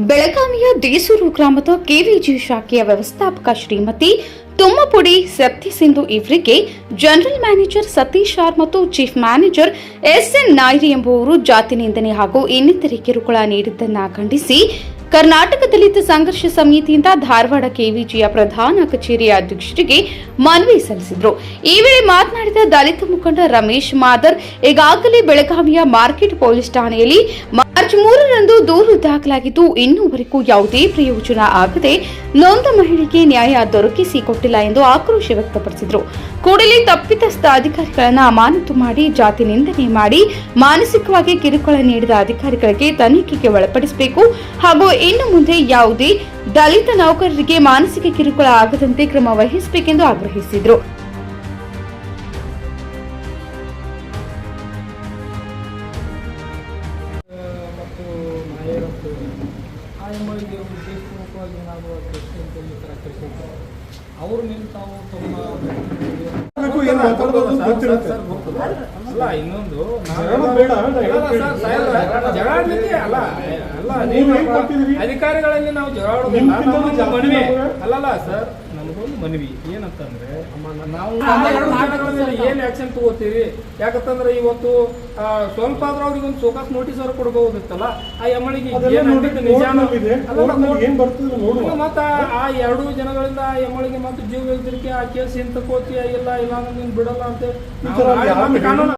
ಬೆಳಗಾವಿಯ ದೇಸೂರು ಗ್ರಾಮದ ಕೆವಿಜಿ ಶಾಖೆಯ ವ್ಯವಸ್ಥಾಪಕ ಶ್ರೀಮತಿ ತುಮ್ಮಪುಡಿ ಸತ್ಯಸಿಂಧು ಇವರಿಗೆ ಜನರಲ್ ಮ್ಯಾನೇಜರ್ ಸತೀಶ್ ಆರ್ ಮತ್ತು chief manager S N Nayri ಎಂಬುವರು ಜಾತಿ ನಿಂದನೆ ಹಾಗೂ ಇನ್ನಿತರೆ ಕಿರುಕುಳ ನೀಡಿದ್ದನ್ನ ಖಂಡಿಸಿ ಕರ್ನಾಟಕ ದಲಿತ ಸಂಘರ್ಷ ಸಮಿತಿಯಿಂದ ಧಾರವಾಡ ಕೆವಿಜಿಯ ಪ್ರಧಾನ ಕಚೇರಿಯ ಅಧ್ಯಕ್ಷರಿಗೆ ಮನವಿ ಸಲ್ಲಿಸಿದರು. ಈ ವೇಳೆ ಮಾತನಾಡಿದ ದಲಿತ ಮುಖಂಡ ರಮೇಶ್ ಮಾದರ್, ಈಗಾಗಲೇ ಬೆಳಗಾವಿಯ ಮಾರ್ಕೆಟ್ ಪೊಲೀಸ್ ಠಾಣೆಯಲ್ಲಿ ಮಾರ್ಚ್ ಮೂರರಂದು ದೂರು ದಾಖಲಾಗಿದ್ದು, ಇನ್ನೂವರೆಗೂ ಯಾವುದೇ ಪ್ರಯೋಜನ ಆಗದೆ ನೊಂದ ಮಹಿಳೆಗೆ ನ್ಯಾಯ ದೊರಕಿಸಿಕೊಟ್ಟಿಲ್ಲ ಎಂದು ಆಕ್ರೋಶ ವ್ಯಕ್ತಪಡಿಸಿದರು. ಕೂಡಲೇ ತಪ್ಪಿತಸ್ಥ ಅಧಿಕಾರಿಗಳನ್ನು ಅಮಾನತು ಮಾಡಿ, ಜಾತಿ ನಿಂದನೆ ಮಾಡಿ, ಮಾನಸಿಕವಾಗಿ ಕಿರುಕುಳ ನೀಡಿದ ಅಧಿಕಾರಿಗಳಿಗೆ ತನಿಖೆಗೆ ಒಳಪಡಿಸಬೇಕು ಹಾಗೂ ಇನ್ನು ಮುಂದೆ ಯಾವುದೇ ದಲಿತ ನೌಕರರಿಗೆ ಮಾನಸಿಕ ಕಿರುಕುಳ ಆಗದಂತೆ ಕ್ರಮ ವಹಿಸಬೇಕೆಂದು ಆಗ್ರಹಿಸಿದರು. ಮತ್ತು ನಿಂತಾವು ಅವ್ರು ತಮ್ಮ ಏನ್ ಮಾತಾಡೋದು ಗೊತ್ತಿರುತ್ತೆ. ಅಲ್ಲ ಇನ್ನೊಂದು ಬೇಡ, ಅಲ್ಲ, ಜಗಳಾಡ್ಲಿಕ್ಕೆ ಅಲ್ಲ ನೀವು ಅಧಿಕಾರಿಗಳಲ್ಲಿ ನಾವು ಜಗಳ ಅಲ್ಲಲ್ಲ ಸರ್. ನಮಗೊಂದು ಮನವಿ. ಏನಂತಂದ್ರೆ ನಾವು ಏನ್ ಆಕ್ಷನ್ ತಗೋತೀವಿ ಯಾಕಂತಂದ್ರೆ ಇವತ್ತು ಆ, ಸ್ವಲ್ಪ ಆದ್ರೂ ಅವ್ರಿಗೆ ಒಂದು ಸೋಕಾಸ್ ನೋಟಿಸ್ ಅವ್ರು ಕೊಡ್ಬೋದಿತ್ತಲ್ಲ? ಆ ಎಮ್ಮಳಿಗೆ ಮತ್ತ ಆ ಎರಡು ಜನಗಳಿಂದ ಆ ಎಮ್ಮಳಿಗೆ ಮತ್ತೆ ಜೀವ ಬೆಳೆದಿರಿಕೆ ಆ ಕೇಸ್ ಎಂತ ಕೋತಿ ಇಲ್ಲ ಇಲ್ಲ ಅಂದ್ರೆ ನೀನ್ ಬಿಡಲ್ಲ ಅಂತ ಕಾನೂನು